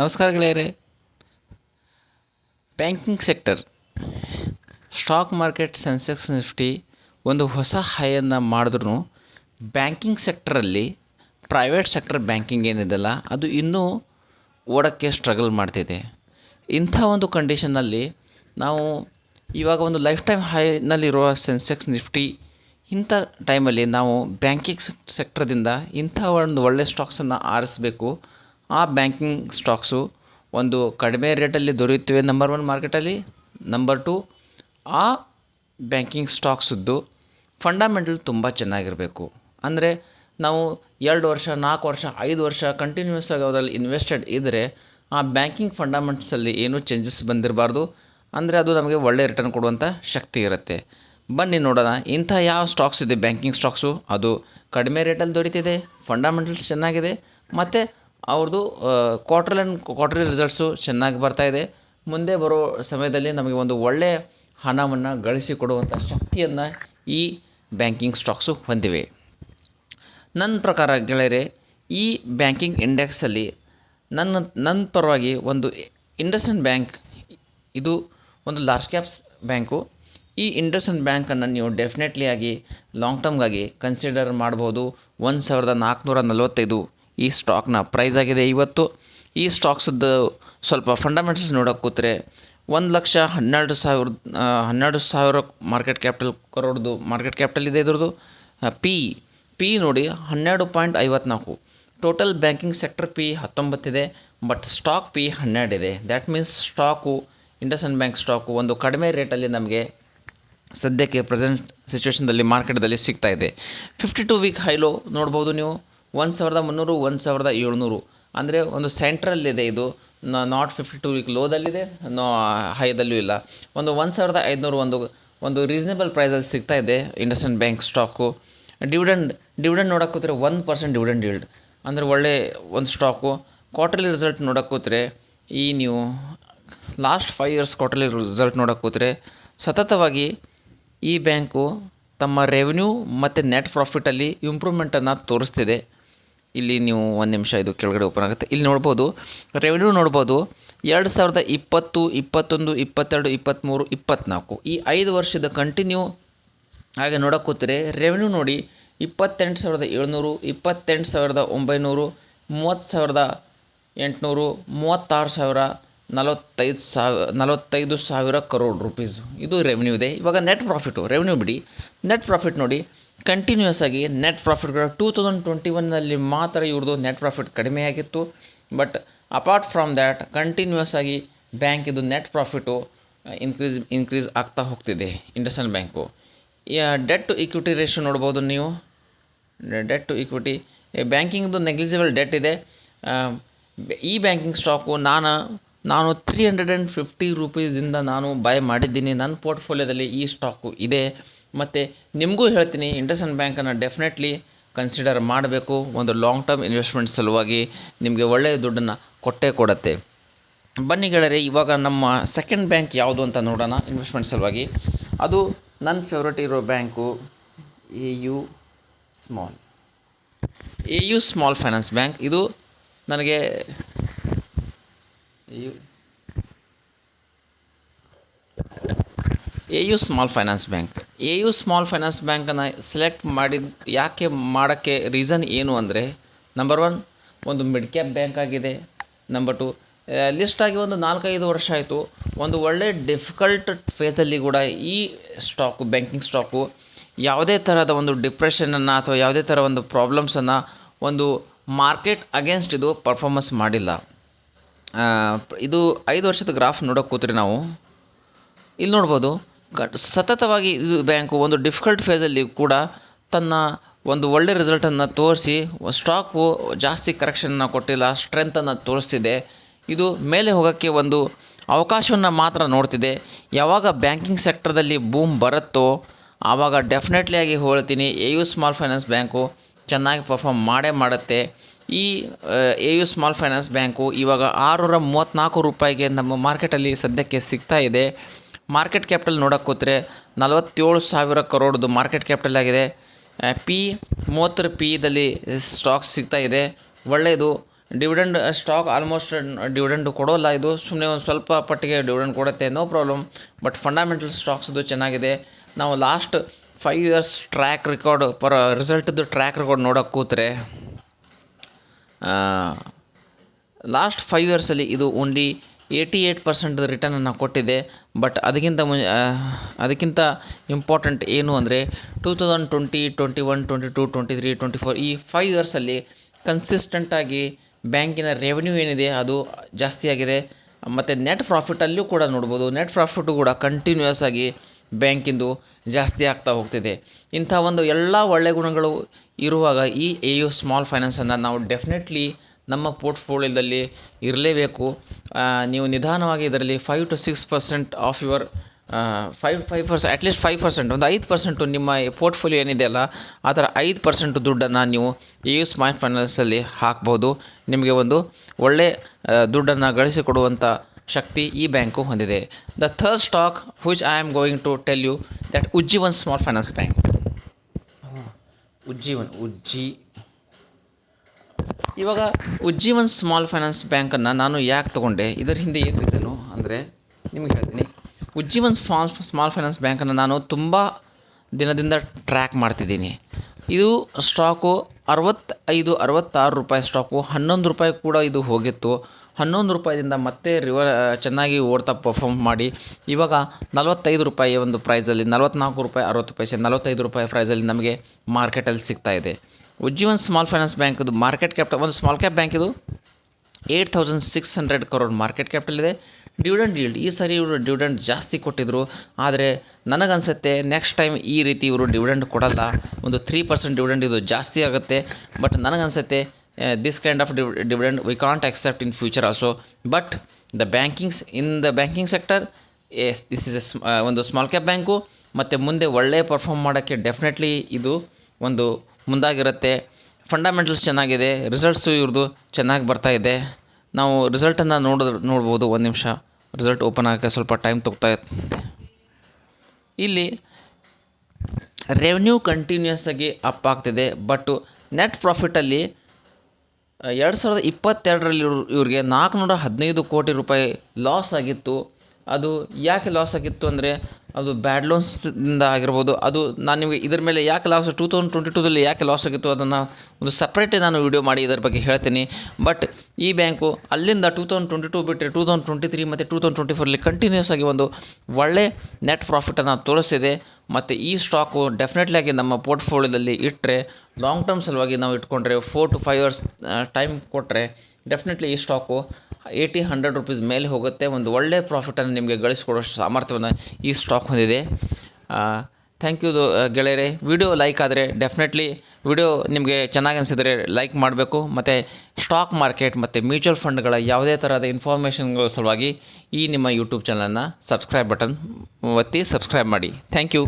ನಮಸ್ಕಾರ ಗೆಳೆಯರೆ. Banking sector stock market Sensex Nifty ಒಂದು ಹೊಸ ಹೈಯನ್ನು ಮಾಡಿದ್ರು ಬ್ಯಾಂಕಿಂಗ್ ಸೆಕ್ಟರಲ್ಲಿ ಪ್ರೈವೇಟ್ ಸೆಕ್ಟರ್ ಬ್ಯಾಂಕಿಂಗ್ ಏನಿದೆಲ್ಲ, ಅದು ಇನ್ನೂ ಓಡೋಕ್ಕೆ ಸ್ಟ್ರಗಲ್ ಮಾಡ್ತಿದೆ. ಇಂಥ ಒಂದು ಕಂಡೀಷನ್ನಲ್ಲಿ ನಾವು ಇವಾಗ ಒಂದು ಲೈಫ್ ಟೈಮ್ ಹೈನಲ್ಲಿರುವ ಸೆನ್ಸೆಕ್ಸ್ ನಿಫ್ಟಿ ಇಂಥ ಟೈಮಲ್ಲಿ ನಾವು ಬ್ಯಾಂಕಿಂಗ್ ಸೆಕ್ಟರ್ದಿಂದ ಇಂಥ ಒಂದು ಒಳ್ಳೆಯ ಸ್ಟಾಕ್ಸನ್ನು ಆರಿಸಬೇಕು ಆ ಬ್ಯಾಂಕಿಂಗ್ ಸ್ಟಾಕ್ಸು ಒಂದು ಕಡಿಮೆ ರೇಟಲ್ಲಿ ದೊರೆಯುತ್ತವೆ ನಂಬರ್ ಒನ್ ಮಾರ್ಕೆಟಲ್ಲಿ ನಂಬರ್ ಟು ಆ ಬ್ಯಾಂಕಿಂಗ್ ಸ್ಟಾಕ್ಸದ್ದು ಫಂಡಮೆಂಟಲ್ ತುಂಬ ಚೆನ್ನಾಗಿರಬೇಕು. ಅಂದರೆ ನಾವು ಎರಡು ವರ್ಷ, ನಾಲ್ಕು ವರ್ಷ, ಐದು ವರ್ಷ ಕಂಟಿನ್ಯೂಸ್ ಆಗಿ ಅದರಲ್ಲಿ ಇನ್ವೆಸ್ಟೆಡ್ ಇದ್ದರೆ ಆ ಬ್ಯಾಂಕಿಂಗ್ ಫಂಡಮೆಂಟ್ಸಲ್ಲಿ ಏನೂ ಚೇಂಜಸ್ ಬಂದಿರಬಾರ್ದು. ಅಂದರೆ ಅದು ನಮಗೆ ಒಳ್ಳೆಯ ರಿಟರ್ನ್ ಕೊಡುವಂಥ ಶಕ್ತಿ ಇರುತ್ತೆ. ಬನ್ನಿ ನೋಡೋಣ, ಇಂಥ ಯಾವ ಸ್ಟಾಕ್ಸ್ ಇದೆ ಬ್ಯಾಂಕಿಂಗ್ ಸ್ಟಾಕ್ಸು? ಅದು ಕಡಿಮೆ ರೇಟಲ್ಲಿ ದೊರೀತಿದೆ ಫಂಡಮೆಂಟಲ್ಸ್ ಚೆನ್ನಾಗಿದೆ, ಮತ್ತು ಅವ್ರದ್ದು ಕ್ವಾರ್ಟರ್ಲಿ ಆ್ಯಂಡ್ ಕ್ವಾರ್ಟರ್ಲಿ ರಿಸಲ್ಟ್ಸು ಚೆನ್ನಾಗಿ ಬರ್ತಾ ಇದೆ. ಮುಂದೆ ಬರೋ ಸಮಯದಲ್ಲಿ ನಮಗೆ ಒಂದು ಒಳ್ಳೆಯ ಹಣವನ್ನು ಗಳಿಸಿಕೊಡುವಂಥ ಶಕ್ತಿಯನ್ನು ಈ ಬ್ಯಾಂಕಿಂಗ್ ಸ್ಟಾಕ್ಸು ಹೊಂದಿವೆ. ನನ್ನ ಪ್ರಕಾರ ಗೆಳೆಯರೆ, ಈ ಬ್ಯಾಂಕಿಂಗ್ ಇಂಡೆಕ್ಸಲ್ಲಿ ನನ್ನ ನನ್ನ ಪರವಾಗಿ ಒಂದು ಇಂಡಸ್ಇಂಡ್ ಬ್ಯಾಂಕ್ ಇದು ಒಂದು ಲಾರ್ಜ್ ಕ್ಯಾಪ್ಸ್ ಬ್ಯಾಂಕು ಈ ಇಂಡಸ್ಇಂಡ್ ಬ್ಯಾಂಕನ್ನು ನೀವು ಡೆಫಿನೆಟ್ಲಿ ಆಗಿ ಲಾಂಗ್ ಟರ್ಮ್ಗಾಗಿ ಕನ್ಸಿಡರ್ ಮಾಡ್ಬೋದು. ಒಂದು ಸಾವಿರದ ನಾಲ್ಕುನೂರ ನಲವತ್ತೈದು. ಈ ಸ್ಟಾಕ್ನ ಪ್ರೈಸ್ ಆಗಿದೆ. ಇವತ್ತು ಈ ಸ್ಟಾಕ್ಸದ್ದು ಸ್ವಲ್ಪ ಫಂಡಮೆಂಟಲ್ಸ್ ನೋಡೋಕೆ ಕೂತ್ರೆ ಒಂದು ಲಕ್ಷ ಹನ್ನೆರಡು ಸಾವಿರ ಹನ್ನೆರಡು ಸಾವಿರ ಮಾರ್ಕೆಟ್ ಕ್ಯಾಪಿಟಲ್ ಕರೋಡ್ದು ಮಾರ್ಕೆಟ್ ಕ್ಯಾಪಿಟಲ್ ಇದೆ ಇದ್ರದ್ದು. ಪಿ ಪಿ ನೋಡಿ ಹನ್ನೆರಡು ಪಾಯಿಂಟ್ ಐವತ್ನಾಲ್ಕು. ಟೋಟಲ್ ಬ್ಯಾಂಕಿಂಗ್ ಸೆಕ್ಟರ್ ಪಿ ಹತ್ತೊಂಬತ್ತಿದೆ but stock P ಹನ್ನೆರಡಿದೆ that means stock IndusInd bank stock ಒಂದು ಕಡಿಮೆ ರೇಟಲ್ಲಿ ನಮಗೆ ಸದ್ಯಕ್ಕೆ ಪ್ರೆಸೆಂಟ್ ಸಿಚುವೇಷನ್ದಲ್ಲಿ ಮಾರ್ಕೆಟ್ದಲ್ಲಿ ಸಿಗ್ತಾ ಇದೆ. ಫಿಫ್ಟಿ ಟು ವೀಕ್ ಹೈಲೋ ನೋಡ್ಬೋದು ನೀವು. ಒಂದು ಸಾವಿರದ ಮುನ್ನೂರು, ಒಂದು ಸಾವಿರದ ಏಳ್ನೂರು. ಅಂದರೆ ಒಂದು ಸೆಂಟ್ರಲ್ಲಿದೆ ಇದು. ನಾಟ್ ಫಿಫ್ಟಿ ಟು ವೀಕ್ ಲೋದಲ್ಲಿದೆ, ನೋ, ಹೈದಲ್ಲೂ ಇಲ್ಲ. ಒಂದು ಒಂದು ಸಾವಿರದ ಐದುನೂರು ಒಂದು ಒಂದು ರೀಸನೇಬಲ್ ಪ್ರೈಸಲ್ಲಿ ಸಿಗ್ತಾ ಇದೆ IndusInd bank stock. Dividend dividend ನೋಡಕ್ಕೆ ಕೂತ್ರೆ ಒನ್ ಪರ್ಸೆಂಟ್ ಡಿವಿಡೆಂಡ್ ಈಲ್ಡ್ ಅಂದರೆ ಒಳ್ಳೆ ಒಂದು ಸ್ಟಾಕು. ಕ್ವಾರ್ಟರ್ಲಿ ರಿಸಲ್ಟ್ ನೋಡಕ್ಕೆ ಕೂತ್ರೆ ಈ ನೀವು last five years quarterly result ನೋಡೋಕ್ಕೆ ಕೂತ್ರೆ ಸತತವಾಗಿ ಈ ಬ್ಯಾಂಕು ತಮ್ಮ ರೆವೆನ್ಯೂ ಮತ್ತು ನೆಟ್ ಪ್ರಾಫಿಟಲ್ಲಿ ಇಂಪ್ರೂವ್ಮೆಂಟನ್ನು ತೋರಿಸ್ತಿದೆ. ಇಲ್ಲಿ ನೀವು ಒಂದು ನಿಮಿಷ ಇದು ಕೆಳಗಡೆ ಓಪನ್ ಆಗುತ್ತೆ. ಇಲ್ಲಿ ನೋಡ್ಬೋದು ರೆವೆನ್ಯೂ ನೋಡ್ಬೋದು, ಎರಡು ಸಾವಿರದ ಇಪ್ಪತ್ತು, ಇಪ್ಪತ್ತೊಂದು, ಇಪ್ಪತ್ತೆರಡು ಇಪ್ಪತ್ತ್ಮೂರು ಇಪ್ಪತ್ತ್ನಾಲ್ಕು ಈ ಐದು ವರ್ಷದ ಕಂಟಿನ್ಯೂ ಹಾಗೆ ನೋಡೋಕೆ ಕೂತರೆ ರೆವೆನ್ಯೂ ನೋಡಿ ಇಪ್ಪತ್ತೆಂಟು ಸಾವಿರದ ಏಳ್ನೂರು, ಇಪ್ಪತ್ತೆಂಟು ಸಾವಿರದ ಒಂಬೈನೂರು, ಮೂವತ್ತು ಸಾವಿರದ ಎಂಟುನೂರು, ಮೂವತ್ತಾರು ಸಾವಿರ ನಲವತ್ತೈದು ಸಾವಿರ ನಲವತ್ತೈದು ಸಾವಿರ ಕರೋಡ್ ರುಪೀಸು ಇದು ರೆವೆನ್ಯೂ ಇದೆ. ಇವಾಗ ನೆಟ್ ಪ್ರಾಫಿಟು ರೆವೆನ್ಯೂ ಬಿಡಿ. ನೆಟ್ ಪ್ರಾಫಿಟ್ ನೋಡಿ ಕಂಟಿನ್ಯೂಸ್ ಆಗಿ ನೆಟ್ ಪ್ರಾಫಿಟ್ಗಳು ಟೂ ತೌಸಂಡ್ ಟ್ವೆಂಟಿ ಒನ್ನಲ್ಲಿ ಮಾತ್ರ ಇವ್ರದ್ದು ನೆಟ್ ಪ್ರಾಫಿಟ್ ಕಡಿಮೆ ಆಗಿತ್ತು. But apart from that continuous ಆಗಿ ಬ್ಯಾಂಕ್ ಇದು ನೆಟ್ ಪ್ರಾಫಿಟು ಇನ್ಕ್ರೀಸ್ ಇನ್ಕ್ರೀಸ್ ಆಗ್ತಾ ಹೋಗ್ತಿದೆ IndusInd bank debt to equity ratio ನೋಡ್ಬೋದು ನೀವು. ಡೆಟ್ ಟು ಇಕ್ವಿಟಿ ಬ್ಯಾಂಕಿಂಗ್ದು ನೆಗ್ಲಿಜಿಬಲ್ ಡೆಟ್ ಇದೆ. ಈ ಬ್ಯಾಂಕಿಂಗ್ ಸ್ಟಾಕು ನಾನು ನಾನು ತ್ರೀ ಹಂಡ್ರೆಡ್ ಆ್ಯಂಡ್ ಫಿಫ್ಟಿ ರುಪೀಸಿಂದ ನಾನು ಬೈ ಮಾಡಿದ್ದೀನಿ. ನನ್ನ ಪೋರ್ಟ್ಫೋಲಿಯೋದಲ್ಲಿ ಈ ಸ್ಟಾಕು ಇದೆ. ಮತ್ತು ನಿಮಗೂ ಹೇಳ್ತೀನಿ ಇಂಡಸನ್ ಬ್ಯಾಂಕನ್ನು ಡೆಫಿನೆಟ್ಲಿ ಕನ್ಸಿಡರ್ ಮಾಡಬೇಕು. ಒಂದು ಲಾಂಗ್ ಟರ್ಮ್ ಇನ್ವೆಸ್ಟ್ಮೆಂಟ್ ಸಲುವಾಗಿ ನಿಮಗೆ ಒಳ್ಳೆಯ ದುಡ್ಡನ್ನು ಕೊಟ್ಟೇ ಕೊಡುತ್ತೆ. ಬನ್ನಿ ಗೆಳೆಯರೆ, ಇವಾಗ ನಮ್ಮ ಸೆಕೆಂಡ್ ಬ್ಯಾಂಕ್ ಯಾವುದು ಅಂತ ನೋಡೋಣ ಇನ್ವೆಸ್ಟ್ಮೆಂಟ್ ಸಲುವಾಗಿ. ಅದು ನನ್ನ ಫೇವ್ರೇಟ್ ಇರೋ bank A U small. A U small finance bank. ಇದು ನನಗೆ U A U small finance bank A U small finance ಬ್ಯಾಂಕನ್ನು ಸೆಲೆಕ್ಟ್ ಮಾಡಿದ, ಯಾಕೆ ಮಾಡೋಕ್ಕೆ ರೀಸನ್ ಏನು ಅಂದರೆ ನಂಬರ್ ಒನ್ ಒಂದು ಮಿಡ್ ಕ್ಯಾಪ್ ಬ್ಯಾಂಕ್ ಆಗಿದೆ. ನಂಬರ್ ಟು ಲಿಸ್ಟಾಗಿ ಒಂದು ನಾಲ್ಕೈದು ವರ್ಷ ಆಯಿತು. ಒಂದು ಒಳ್ಳೆ ಡಿಫಿಕಲ್ಟ್ ಫೇಸಲ್ಲಿ ಕೂಡ ಈ ಸ್ಟಾಕು ಬ್ಯಾಂಕಿಂಗ್ ಸ್ಟಾಕು ಯಾವುದೇ ಥರದ ಒಂದು ಡಿಪ್ರೆಷನನ್ನು ಅಥವಾ ಯಾವುದೇ ಥರ ಒಂದು ಪ್ರಾಬ್ಲಮ್ಸನ್ನು ಒಂದು ಮಾರ್ಕೆಟ್ ಅಗೇನ್ಸ್ಟ್ ಇದು ಪರ್ಫಾರ್ಮೆನ್ಸ್ ಮಾಡಿಲ್ಲ. ಇದು ಐದು ವರ್ಷದ ಗ್ರಾಫ್ ನೋಡೋಕೆ ಕೂತ್ರಿ ನಾವು. ಇಲ್ಲಿ ನೋಡ್ಬೋದು. ಸತತವಾಗಿ ಇದು ಬ್ಯಾಂಕು ಒಂದು ಡಿಫಿಕಲ್ಟ್ ಫೇಸಲ್ಲಿ ಕೂಡ ತನ್ನ ಒಂದು ಒಳ್ಳೆ ರಿಸಲ್ಟನ್ನು ತೋರಿಸಿ ಸ್ಟಾಕು ಜಾಸ್ತಿ ಕರೆಕ್ಷನ್ನ ಕೊಟ್ಟಿಲ್ಲ ಸ್ಟ್ರೆಂತನ್ನು ತೋರಿಸ್ತಿದೆ. ಇದು ಮೇಲೆ ಹೋಗೋಕ್ಕೆ ಒಂದು ಅವಕಾಶವನ್ನು ಮಾತ್ರ ನೋಡ್ತಿದೆ. ಯಾವಾಗ ಬ್ಯಾಂಕಿಂಗ್ ಸೆಕ್ಟರ್ದಲ್ಲಿ ಬೂಮ್ ಬರುತ್ತೋ, ಆವಾಗ ಡೆಫಿನೆಟ್ಲಿ ಆಗಿ ಹೇಳ್ತೀನಿ A U small finance bank ಚೆನ್ನಾಗಿ ಪರ್ಫಾರ್ಮ್ ಮಾಡೇ ಮಾಡುತ್ತೆ. ಈ A U small finance bank ಇವಾಗ ಆರುನೂರ ಮೂವತ್ತ್ನಾಲ್ಕು ರೂಪಾಯಿಗೆ ನಮ್ಮ ಮಾರ್ಕೆಟಲ್ಲಿ ಸದ್ಯಕ್ಕೆ ಸಿಗ್ತಾ ಇದೆ. ಮಾರ್ಕೆಟ್ ಕ್ಯಾಪಿಟಲ್ ನೋಡೋಕೆ ಕೂತ್ರೆ ನಲವತ್ತೇಳು ಸಾವಿರ ಕರೋಡ್ದು ಮಾರ್ಕೆಟ್ ಕ್ಯಾಪಿಟಲ್ ಆಗಿದೆ. ಪಿ ಮೂವತ್ತರ ಪಿ ಇದಲ್ಲಿ ಸ್ಟಾಕ್ಸ್ ಸಿಗ್ತಾ ಇದೆ. ಒಳ್ಳೆಯದು. ಡಿವಿಡೆಂಡ್ ಸ್ಟಾಕ್ ಆಲ್ಮೋಸ್ಟ್ ಡಿವಿಡೆಂಡ್ ಕೊಡೋಲ್ಲ ಇದು. ಸುಮ್ಮನೆ ಒಂದು ಸ್ವಲ್ಪ ಪಟ್ಟಿಗೆ ಡಿವಿಡೆಂಡ್ ಕೊಡುತ್ತೆ ನೋ ಪ್ರಾಬ್ಲಮ್ ಬಟ್ ಫಂಡಮೆಂಟಲ್ ಸ್ಟಾಕ್ಸ್ದು ಚೆನ್ನಾಗಿದೆ. ನಾವು last five years track record ಪರ ರಿಸಲ್ಟ್ದು ಟ್ರ್ಯಾಕ್ ರೆಕಾರ್ಡ್ ನೋಡೋಕೆ ಕೂತ್ರೆ ಲಾಸ್ಟ್ ಫೈವ್ ಇಯರ್ಸಲ್ಲಿ ಇದು ಓನ್ಲಿ ಏಯ್ಟಿ ಏಯ್ಟ್ ಪರ್ಸೆಂಟ್ ರಿಟರ್ನನ್ನು ಕೊಟ್ಟಿದೆ. ಬಟ್ ಅದಕ್ಕಿಂತ ಮು ಅದಕ್ಕಿಂತ ಇಂಪಾರ್ಟೆಂಟ್ ಏನು ಅಂದರೆ two thousand twenty twenty one twenty two twenty three twenty four ಈ ಫೈವ್ ಇಯರ್ಸಲ್ಲಿ ಕನ್ಸಿಸ್ಟೆಂಟಾಗಿ ಬ್ಯಾಂಕಿನ ರೆವೆನ್ಯೂ ಏನಿದೆ ಅದು ಜಾಸ್ತಿಯಾಗಿದೆ ಮತ್ತು ನೆಟ್ ಪ್ರಾಫಿಟಲ್ಲೂ ಕೂಡ ನೋಡ್ಬೋದು. ನೆಟ್ ಪ್ರಾಫಿಟು ಕೂಡ ಕಂಟಿನ್ಯೂಯಸ್ ಆಗಿ ಬ್ಯಾಂಕಿಂದು ಜಾಸ್ತಿ ಆಗ್ತಾ ಹೋಗ್ತಿದೆ. ಇಂಥ ಒಂದು ಎಲ್ಲ ಒಳ್ಳೆಯ ಗುಣಗಳು ಇರುವಾಗ ಈ ಎ ಯು ಸ್ಮಾಲ್ ಫೈನಾನ್ಸನ್ನು ನಾವು ಡೆಫಿನೆಟ್ಲಿ ನಮ್ಮ ಪೋರ್ಟ್ಫೋಲಿಯೋದಲ್ಲಿ ಇರಲೇಬೇಕು. ನೀವು ನಿಧಾನವಾಗಿ ಇದರಲ್ಲಿ five to six percent of your five five percent at least five percent ಒಂದು ಐದು ಪರ್ಸೆಂಟು ನಿಮ್ಮ ಪೋರ್ಟ್ಫೋಲಿಯೋ ಏನಿದೆಯಲ್ಲ ಆ ಥರ ಐದು ಪರ್ಸೆಂಟ್ ದುಡ್ಡನ್ನು ನೀವು ಯು ಫೈನಾನ್ಸ್ ಫೈನಾನ್ಸಲ್ಲಿ ಹಾಕ್ಬೋದು. ನಿಮಗೆ ಒಂದು ಒಳ್ಳೆ ದುಡ್ಡನ್ನು ಗಳಿಸಿಕೊಡುವಂಥ ಶಕ್ತಿ ಈ ಬ್ಯಾಂಕು ಹೊಂದಿದೆ. The third stock which I am going to tell you that Ujjivan small finance bank Ujjivan ಉಜ್ಜಿ ಇವಾಗ ಉಜ್ಜೀವನ್ ಸ್ಮಾಲ್ ಫೈನಾನ್ಸ್ ಬ್ಯಾಂಕನ್ನು ನಾನು ಯಾಕೆ ತೊಗೊಂಡೆ? ಇದರ ಹಿಂದೆ ಏನು ರೀಸನು ಅಂದರೆ ನಿಮಗೆ ಹೇಳ್ತೀನಿ. ಉಜ್ಜೀವನ್ ಸ್ಮಾಲ್ ಸ್ಮಾಲ್ ಫೈನಾನ್ಸ್ ಬ್ಯಾಂಕನ್ನು ನಾನು ತುಂಬ ದಿನದಿಂದ ಟ್ರ್ಯಾಕ್ ಮಾಡ್ತಿದ್ದೀನಿ. ಇದು ಸ್ಟಾಕು ಅರವತ್ತೈದು, ಅರವತ್ತಾರು ರೂಪಾಯಿ ಸ್ಟಾಕು. ಹನ್ನೊಂದು ರೂಪಾಯಿ ಕೂಡ ಇದು ಹೋಗಿತ್ತು. ಹನ್ನೊಂದು ರೂಪಾಯಿದಿಂದ ಮತ್ತೆ ರಿವ, ಚೆನ್ನಾಗಿ ಓಡ್ತಾ ಪರ್ಫಾಮ್ ಮಾಡಿ. ಇವಾಗ ನಲವತ್ತೈದು ರೂಪಾಯಿ ಒಂದು ಪ್ರೈಸಲ್ಲಿ ನಲವತ್ತ್ನಾಲ್ಕು ರೂಪಾಯಿ, ಅರವತ್ತು ಪೈಸೆ, ನಲವತ್ತೈದು ರೂಪಾಯಿ ಪ್ರೈಸಲ್ಲಿ ನಮಗೆ ಮಾರ್ಕೆಟಲ್ಲಿ ಇದೆ. ಉಜ್ಜೀವನ್ ಸ್ಮಾಲ್ ಫೈನಾನ್ಸ್ ಬ್ಯಾಂಕ್ದು ಮಾರ್ಕೆಟ್ ಕ್ಯಾಪಿಟಲ್ ಒಂದು ಸ್ಮಾಲ್ ಕ್ಯಾಪ್ ಬ್ಯಾಂಕ್ ಇದು? Eight thousand six hundred crore market capital ಇದೆ. ಡಿವಿಡೆಂಡ್ ಡೀಲ್ಡ್ ಈ ಸರಿ ಇವರು ಡಿವಿಡೆಂಡ್ ಜಾಸ್ತಿ ಕೊಟ್ಟಿದ್ದರು ಆದರೆ ನನಗನ್ಸುತ್ತೆ ನೆಕ್ಸ್ಟ್ ಟೈಮ್ ಈ ರೀತಿ ಇವರು ಡಿವಿಡೆಂಡ್ ಕೊಡಲ್ಲ. ಒಂದು ತ್ರೀ ಪರ್ಸೆಂಟ್ ಡಿವಿಡೆಂಡ್ ಇದು ಜಾಸ್ತಿ ಆಗುತ್ತೆ. ಬಟ್ ನನಗನ್ಸುತ್ತೆ this kind of dividend we can't accept in future also but the bankings in the banking sector as this is a ಒಂದು ಸ್ಮಾಲ್ ಕ್ಯಾಪ್ ಬ್ಯಾಂಕು ಮತ್ತು ಮುಂದೆ ಒಳ್ಳೆಯ ಪರ್ಫಾರ್ಮ್ ಮಾಡೋಕ್ಕೆ ಡೆಫಿನೆಟ್ಲಿ ಇದು ಒಂದು ಮುಂದಾಗಿರುತ್ತೆ. ಫಂಡಮೆಂಟಲ್ಸ್ ಚೆನ್ನಾಗಿದೆ. ರಿಸಲ್ಟ್ಸು ಇವ್ರದ್ದು ಚೆನ್ನಾಗಿ ಬರ್ತಾ ಇದೆ. ನಾವು ರಿಸಲ್ಟನ್ನು ನೋಡಿದ್ರೆ ನೋಡ್ಬೋದು ಒಂದು ನಿಮಿಷ. ರಿಸಲ್ಟ್ ಓಪನ್ ಆಗೋಕ್ಕೆ ಸ್ವಲ್ಪ ಟೈಮ್ ತೊಗ್ತಾ ಇಲ್ಲಿ ರೆವೆನ್ಯೂ ಕಂಟಿನ್ಯೂಸ್ ಆಗಿ ಅಪ್ ಆಗ್ತಿದೆ. ಬಟ್ಟು ನೆಟ್ ಪ್ರಾಫಿಟಲ್ಲಿ ಎರಡು ಸಾವಿರದ ಇಪ್ಪತ್ತೆರಡರಲ್ಲಿ ಇವ್ರು, ಇವ್ರಿಗೆ ನಾಲ್ಕುನೂರ ಹದಿನೈದು ಕೋಟಿ ರೂಪಾಯಿ ಲಾಸ್ ಆಗಿತ್ತು. ಅದು ಯಾಕೆ ಲಾಸ್ ಆಗಿತ್ತು ಅಂದರೆ ಅದು ಬ್ಯಾಡ್ ಲೋನ್ಸ್ದಿಂದ ಆಗಿರ್ಬೋದು. ಅದು ನಾನು ನಿಮಗೆ ಇದ್ರ ಮೇಲೆ ಯಾಕೆ ಲಾಸ್ ಟೂ ತೌಸಂಡ್ ಟ್ವೆಂಟಿ ಟೂದಲ್ಲಿ ಯಾಕೆ ಲಾಸ್ ಆಗಿತ್ತು ಅದನ್ನು ಒಂದು ಸಪ್ರೇಟೇ ನಾನು ವಿಡಿಯೋ ಮಾಡಿ ಇದರ ಬಗ್ಗೆ ಹೇಳ್ತೀನಿ. ಬಟ್ ಈ ಬ್ಯಾಂಕು ಅಲ್ಲಿಂದ ಟೂ ತೌಸಂಡ್ ಟ್ವೆಂಟಿ ಟೂ ಬಿಟ್ಟರೆ ಟೂ ತೌಸಂಡ್ ಟ್ವೆಂಟಿ ತ್ರೀ ಮತ್ತು ಟೂ ತೌಸಂಡ್ ಟ್ವೆಂಟಿ ಫೋರಲ್ಲಿ ಕಂಟಿನ್ಯೂಸ್ ಆಗಿ ಒಂದು ಒಳ್ಳೆ ನೆಟ್ ಪ್ರಾಫಿಟನ್ನು ತೋರಿಸ್ತಿದೆ. ಮತ್ತು ಈ ಸ್ಟಾಕು ಡೆಫಿನೆಟ್ಲಿ ಆಗಿ ನಮ್ಮ ಪೋರ್ಟ್ಫೋಲಿಯೋದಲ್ಲಿ ಇಟ್ಟರೆ ಲಾಂಗ್ ಟರ್ಮ್ ಸಲುವಾಗಿ ನಾವು ಇಟ್ಕೊಂಡ್ರೆ four to five years time ಕೊಟ್ಟರೆ ಡೆಫಿನೆಟ್ಲಿ ಈ ಸ್ಟಾಕು ಏಯ್ಟಿ ಹಂಡ್ರೆಡ್ ರುಪೀಸ್ ಮೇಲೆ ಹೋಗುತ್ತೆ. ಒಂದು ಒಳ್ಳೆ ಪ್ರಾಫಿಟನ್ನು ನಿಮಗೆ ಗಳಿಸ್ಕೊಡೋ ಸಾಮರ್ಥ್ಯವನ್ನು ಈ ಸ್ಟಾಕ್ ಹೊಂದಿದೆ. ಥ್ಯಾಂಕ್ ಯು ಗೆಳೆಯರೆ. ವಿಡಿಯೋ ಲೈಕ್ ಆದರೆ ಡೆಫಿನೆಟ್ಲಿ ವಿಡಿಯೋ ನಿಮಗೆ ಚೆನ್ನಾಗಿ ಅನಿಸಿದರೆ ಲೈಕ್ ಮಾಡಬೇಕು. ಮತ್ತು ಸ್ಟಾಕ್ ಮಾರ್ಕೆಟ್ ಮತ್ತು ಮ್ಯೂಚುವಲ್ ಫಂಡ್ಗಳ ಯಾವುದೇ ಥರದ ಇನ್ಫಾರ್ಮೇಷನ್ಗಳ ಸಲುವಾಗಿ ಈ ನಿಮ್ಮ ಯೂಟ್ಯೂಬ್ ಚಾನಲನ್ನು ಸಬ್ಸ್ಕ್ರೈಬ್ ಬಟನ್ ಒತ್ತಿ ಸಬ್ಸ್ಕ್ರೈಬ್ ಮಾಡಿ. Thank you